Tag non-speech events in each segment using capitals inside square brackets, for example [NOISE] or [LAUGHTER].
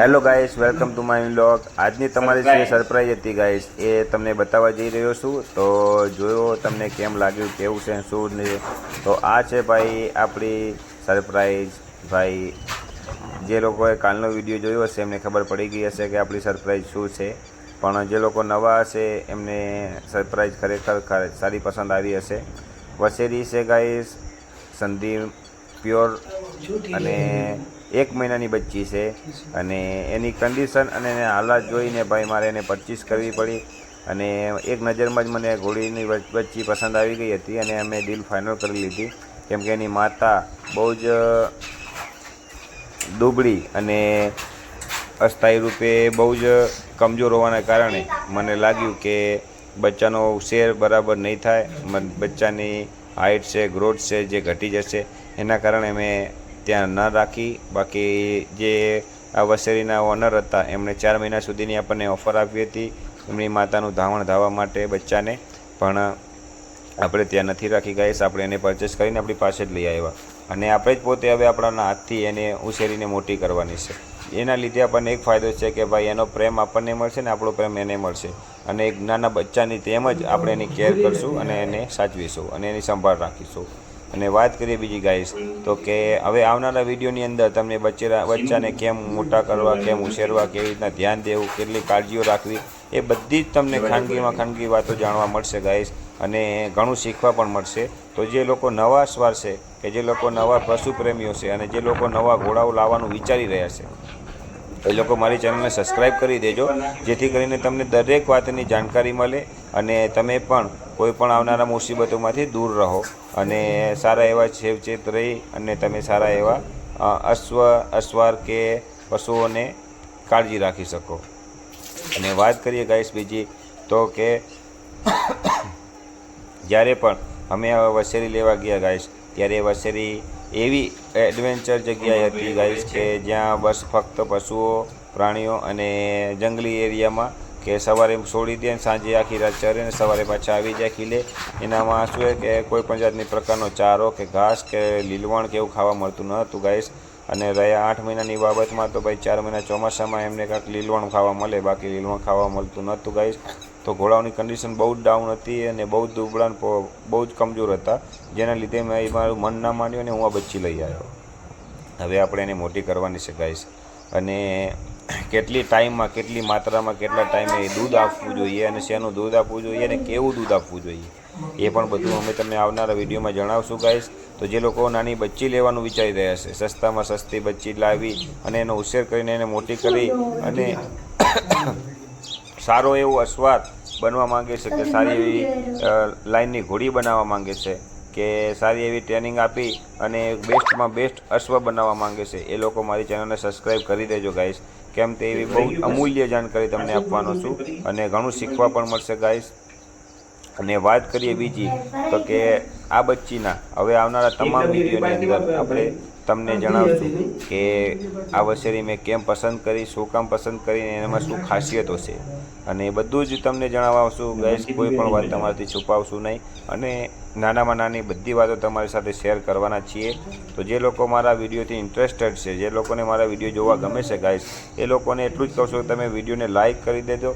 Hello guys welcome to my vlog આજની તમારી જે સરપ્રાઈઝ હતી ગાઈસ એ તમને બતાવવા જઈ રહ્યો છું. તો જોયો તમને કેમ લાગ્યું કેવું છે શું નહીં તો આ છે ભાઈ આપણી સરપ્રાઈઝ ભાઈ. જે લોકોએ કાલનો વીડિયો જોયો હશે એમને ખબર પડી ગઈ હશે કે આપણી સરપ્રાઈઝ શું છે. પણ જે લોકો નવા હશે એમને સરપ્રાઈઝ ખરેખર સારી પસંદ આવી હશે. વસેરી છે ગાઈસ સંદીપ પ્યોર અને એક મહિનાની બચ્ચી છે અને એની કન્ડિશન અને એને હાલાત જોઈને ભાઈ મારે એને પરચેસ કરવી પડી. અને એક નજરમાં જ મને ઘોડીની બચ્ચી પસંદ આવી ગઈ હતી અને અમે ડીલ ફાઇનલ કરી લીધી. કેમ કે એની માતા બહુ જ દુબળી અને અસ્થાયી રૂપે બહુ જ કમજોર હોવાના કારણે મને લાગ્યું કે બચ્ચાનો શેર બરાબર નહીં થાય. બચ્ચાની હાઇટ છે ગ્રોથ છે, જે ઘટી જશે. એના કારણે મેં ત્યાં ન રાખી. બાકી જે આ વસેરીના ઓનર હતા, એમણે ચાર મહિના સુધીની આપણને ઓફર આપી હતી. એમની માતાનું ધાવણ ધાવવા માટે બચ્ચાને. પણ આપણે ત્યાં નથી રાખી, ગાઈસ. આપણે એને પરચેસ કરીને આપણી પાસે જ લઈ આવ્યા. અને આપણે જ પોતે હવે આપણાના હાથથી એને ઉછેરીને મોટી કરવાની છે. એના લીધે આપણને એક ફાયદો છે કે ભાઈ, એનો પ્રેમ આપણને મળશે ને આપણો પ્રેમ એને મળશે. અને એક નાના બચ્ચાની તેમ જ આપણે એની કેર કરશું અને એને સાચવીશું અને એની સંભાળ રાખીશું. અને વાત કરીએ બીજી ગાઈસ તો કે હવે આવનારા વિડીયોની અંદર તમને બચ્ચેરા, બચ્ચાને કેમ મોટા કરવા, કેમ ઉછેરવા, કેવી રીતના ધ્યાન દેવું, કેટલી કાળજીઓ રાખવી, એ બધી જ તમને ખાનગીમાં ખાનગી વાતો જાણવા મળશે ગાઈસ અને ઘણું શીખવા પણ મળશે. તો જે લોકો નવા સ્વાર છે, કે જે લોકો નવા પશુ પ્રેમીઓ છે, અને જે લોકો નવા ઘોડાઓ લાવવાનું વિચારી રહ્યા છે એ લોકો મારી ચેનલને સબસ્ક્રાઈબ કરી દેજો, જેથી કરીને તમને દરેક વાતની જાણકારી મળે અને તમે પણ કોઈ પણ આવનારા મુસીબતોમાંથી દૂર રહો અને સારા એવા છેવચેત રહી અને તમે સારા એવા અશ્વ, અશ્વાર કે પશુઓને કાળજી રાખી શકો. અને વાત કરીએ ગાઈસ બીજી, તો કે [COUGHS] જ્યારે પણ અમે હવે વસેરી લેવા ગયા ગાઈશ ત્યારે વસેરી એવી એડવેન્ચર જગ્યાએ હતી ગાઈશ કે જ્યાં બસ ફક્ત પશુઓ, પ્રાણીઓ અને જંગલી એરિયામાં કે સવારે છોડી દે ને સાંજે આખી રાત ચરે ને સવારે પાછા આવી જાય ખીલે. એનામાં શું છે કે કોઈ પણ જાતની પ્રકારનો ચારો કે ઘાસ કે લીલવણ કે એવું ખાવા મળતું ન હતું ગાઈસ અને રહ્યા આઠ મહિનાની બાબતમાં તો ભાઈ ચાર મહિના ચોમાસામાં એમને કાંઈક લીલવણ ખાવા મળે, બાકી લીલવણ ખાવા મળતું નહોતું ગાઈસ તો ઘોડાઓની કન્ડિશન બહુ જ ડાઉન હતી અને બહુ જ દુબળા બહુ જ કમજોર હતા. જેના લીધે મેં એ મારું મન ના માન્યું અને હું આ બચ્ચી લઈ આવ્યો. હવે આપણે એને મોટી કરવાની શકાય અને કેટલી ટાઈમમાં કેટલી માત્રામાં, કેટલા ટાઈમે દૂધ આપવું જોઈએ અને શેનું દૂધ આપવું જોઈએ અને કેવું દૂધ આપવું જોઈએ. એ પણ બધું અમે તમને આવનારા વિડીયોમાં જણાવશું ગાઈશ તો જે લોકો નાની બચ્ચી લેવાનું વિચારી રહ્યા છે, સસ્તામાં સસ્તી બચ્ચી લાવી અને એનો ઉછેર કરીને એને મોટી કરી અને સારો એવો અસ્વાદ બનવા માંગે છે કે સારી એવી લાઇનની લાઈનની ઘોડી બનાવવા માંગે છે કે સારી એવી ટ્રેનિંગ આપી અને બેસ્ટમાં બેસ્ટ અશ્વ બનાવવા માંગે છે. એ લોકો મારી ચેનલને સબસ્ક્રાઈબ કરી દેજો ગાઈસ. કેમ તે એવી બહુ અમૂલ્ય જાણકારી તમને આપવાનો છું અને ઘણું શીખવા પણ મળશે ગાઈસ. અને વાત કરીએ બીજી તો કે આ બચ્ચીના હવે આવનારા તમામ વિડીયોની અંદર આપણે તમને જણાવશું કે આ વસેરી મેં કેમ પસંદ કરી શું કામ પસંદ કરી અને એમાં શું ખાસિયતો છે. અને એ બધું જ તમને જણાવશું. ગેસ કોઈ પણ વાત તમારાથી છુપાવશું નહીં. અને નાનામાં નાની બધી વાતો તમારી સાથે શેર કરવાના છીએ. તો જે લોકો મારા વિડીયોથી ઇન્ટરેસ્ટેડ છે જે લોકોને મારા વીડિયો જોવા ગમે છે ગાઈસ એ લોકોને એટલું જ કહું છું કે તમે વિડીયોને લાઇક કરી દેજો.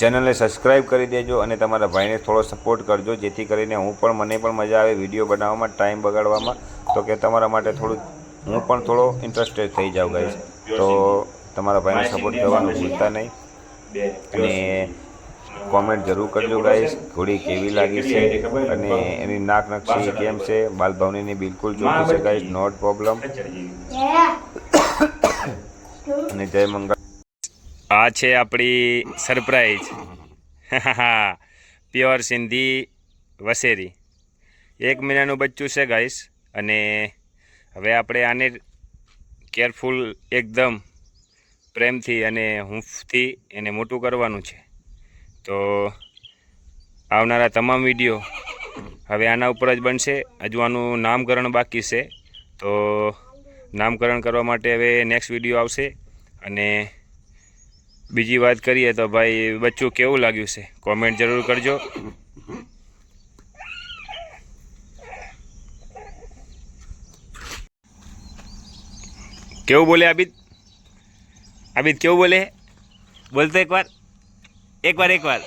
ચેનલને સબસ્ક્રાઈબ કરી દેજો અને તમારા ભાઈને થોડો સપોર્ટ કરજો જેથી કરીને હું પણ મને પણ મજા આવે વીડિયો બનાવવામાં ટાઈમ બગાડવામાં. તો કે તમારા માટે થોડું હું પણ થોડો ઇન્ટરેસ્ટેડ થઈ જાઉં ગાઈસ તો તમારા ભાઈને સપોર્ટ કરવાનું ભૂલતા નહીં. અને કોમેન્ટ જરૂર કરજો ગાઈસ ઘોડી કેવી લાગી છે? અને એની નાક નકશી કેમ છે? બાલભાવનીની બિલકુલ ચોખ્ખી છે ગાઈશ નોટ પ્રોબ્લેમ અને જય મંગળ. આ છે આપણી સરપ્રાઈઝ પ્યોર [LAUGHS] સિંધી વસેરી. એક મહિનાનું બચ્ચું છે ગાઈસ અને હવે આપણે આને કેરફુલ એકદમ પ્રેમથી અને હૂંફથી એને મોટું કરવાનું છે. તો આવનારા તમામ વીડિયો હવે આના ઉપર જ બનશે. હજુ આનું નામકરણ બાકી છે. તો નામકરણ કરવા માટે હવે નેક્સ્ટ વીડિયો આવશે. અને બીજી વાત કરીએ તો ભાઈ, બચ્ચું કેવું લાગ્યું છે? કોમેન્ટ જરૂર કરજો. કેવું બોલે આબિદ આબિદ કેવું બોલે? બોલતો એકવાર? એકવાર એકવાર.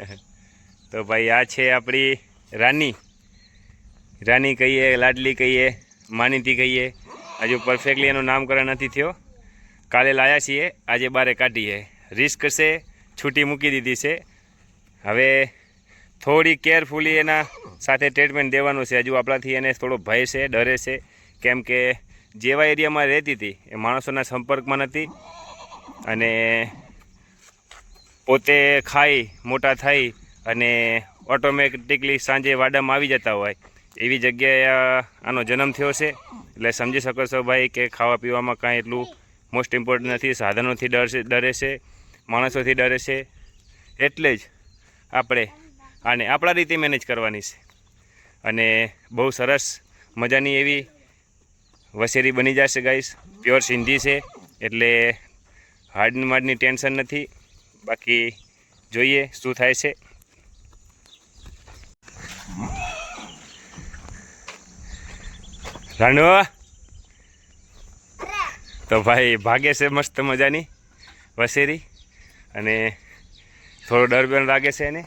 [LAUGHS] તો ભાઈ, આ છે આપણી રાની. રાની કહીએ, લાડલી કહીએ, માનીતી કહીએ. હજુ પરફેક્ટલી એનું નામકરણ નથી થયો. કાલે લાયા છીએ, આજે બારે કાઢીએ રિસ્ક છે છૂટી મૂકી દીધી છે. હવે થોડી કેરફુલી એના સાથે ટ્રીટમેન્ટ દેવાનું છે. હજુ આપણાથી એને થોડો ભય છે, ડરે છે. કેમ કે જેવા એરિયામાં રહેતી હતી, એ માણસોના સંપર્કમાં નથી અને પોતે ખાઈ, મોટા થઈ અને ઓટોમેટિકલી સાંજે વાડામાં આવી જતા હોય. એવી જગ્યાએ આનો જન્મ થયો છે. એટલે સમજી શકો છો ભાઈ કે ખાવા પીવામાં કાંઈ એટલું મોસ્ટ ઇમ્પોર્ટન્ટ નથી. સાધનોથી ડરશે ડરે છે, માણસોથી ડરે છે. એટલે જ આપણે આને આપણા રીતે મેનેજ કરવાની છે. અને બહુ સરસ મજાની એવી વસેરી બની જશે ગાઈસ. પ્યોર સિંધી છે, એટલે હાર્ડ માર્ડની ટેન્શન નથી. બાકી જોઈએ શું થાય છે. રાણુ! તો ભાઈ ભાગે છે મસ્ત મજાની વસેરી. અને થોડો ડર પણ લાગે છે એને.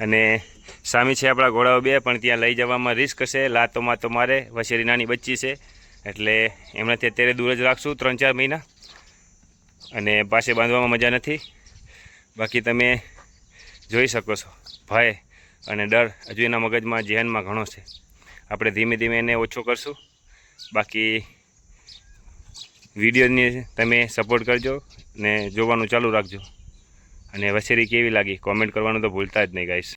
અને સામી છે આપણા ઘોડાઓ બે, પણ ત્યાં લઈ જવામાં રિસ્ક હશે. લાતોમાં તો મારે, વસેરી નાની બચ્ચી છે. એટલે એમનાથી અત્યારે દૂર જ રાખશું ત્રણ ચાર મહિના. અને પાસે બાંધવામાં મજા નથી. બાકી તમે જોઈ શકો છો, ભય અને ડર હજુ એના મગજમાં, જેહનમાં ઘણો છે. આપણે ધીમે ધીમે એને ઓછો કરશું. બાકી વિડીયોની તમે સપોર્ટ કરજો ને જોવાનું ચાલુ રાખજો. અને વસેરી કેવી લાગી? કોમેન્ટ કરવાનું તો ભૂલતા જ નહીં ગાઈશ